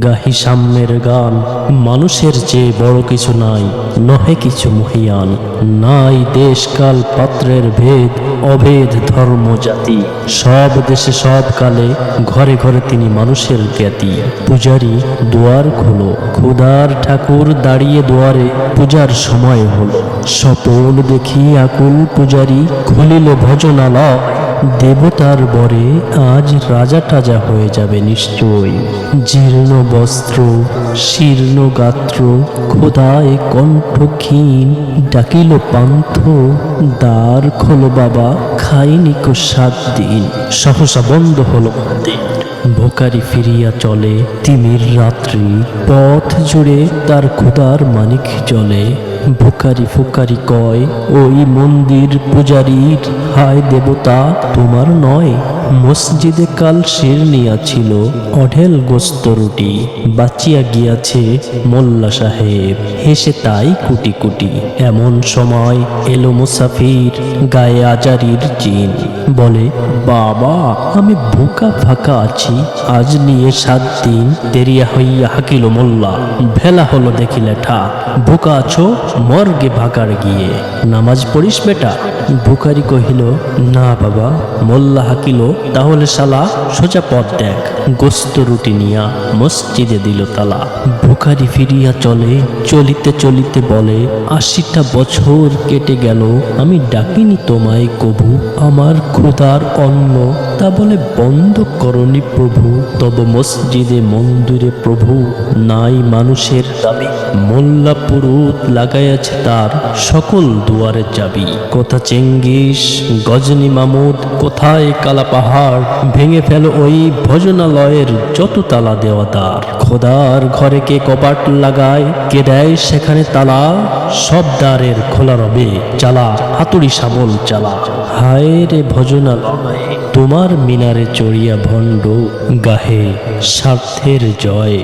গাহি সাম্যের গান, মানুষের চেয়ে বড় কিছু নাই, নহে কিছু মহিয়ান। নাই দেশকাল পাত্রের ভেদ, অভেদ ধর্ম জাতি। সব দেশে সব কালে, ঘরে ঘরে তিনি মানুষের জ্ঞাতি। পূজারি দুয়ার খোলো, ক্ষুধার ঠাকুর দাঁড়িয়ে দুয়ারে, পূজার সময় হলো। সপন দেখি আকুল পূজারি, খুলিল ভজনালয়। দেবতার বরে আজ রাজা টাজা হয়ে যাবে নিশ্চয়। জীর্ণ বস্ত্র, শীর্ণ গাত্র, খোদায় কণ্ঠ ক্ষীণ ডাকিল পান্থ, দ্বার খোলো বাবা, খাইনি কো সাত দিন। সহসা বন্ধ হলো ভোকারি ফিরিয়া চলে, তিমির রাত্রি। পথ জুড়ে তার ক্ষুদার মানিক চলে ভোকারি ফুকারি কয়, ওই মন্দির পূজারীর হায় দেবতা, তোমার নয়। মসজিদে কাল শির নিয়াছিল, অঢেল গোস্ত রুটি। বাঁচিয়া গিয়াছে মোল্লা সাহেব, হেসে তাই কুটি কুটি। এমন সময় এলো মুসাফির, গায়ে আজারির চিন বলে, বাবা, আমি বোকা ফাঁকা আছি। আজ নিয়ে সাত দিন দেরিয়া হইয়া হাকিল মোল্লা। ভেলা হলো দেখিলে ঠা বোকা আছো, মর্গে ভাকার গিয়ে। নামাজ পড়িস বেটা? বুকারি কহিল না বাবা, মোল্লা হাকিল তাহলে শালা সোজা পথ দেখ। গোস্ত রুটি নিয়া মসজিদে দিল তালা। বুকারি ফিরিয়া চলে, চলিতে চলিতে বলে, আশিটা বছর কেটে গেল, আমি ডাকিনি তোমায় কবু আমার ক্ষুধার অন্ন। তা বলে, বন্ধ করনি প্রভু, তব মসজিদে মন্দিরে প্রভু, নাই মানুষের দাবি। মোল্লা পুরুত লাগাইয়াছে তার, সকল দুয়ারে চাবি। কথা চেঙ্গিস গজনী মামুদ, কোথায় কালা পাহাড়? ভেঙে ফেল ওই ভজনালয়ের যত তালা দেওয়া দ্বার খোদার ঘরে কে কপাট লাগায়? কে দেয় সেখানে তালা? সব দ্বারের খোলা রবে, চালা, হাতুড়ি শাবল চালা। হায় রে ভজনালয়, তোমার মিনারে চড়িয়া ভণ্ড, গাহে স্বার্থের জয়।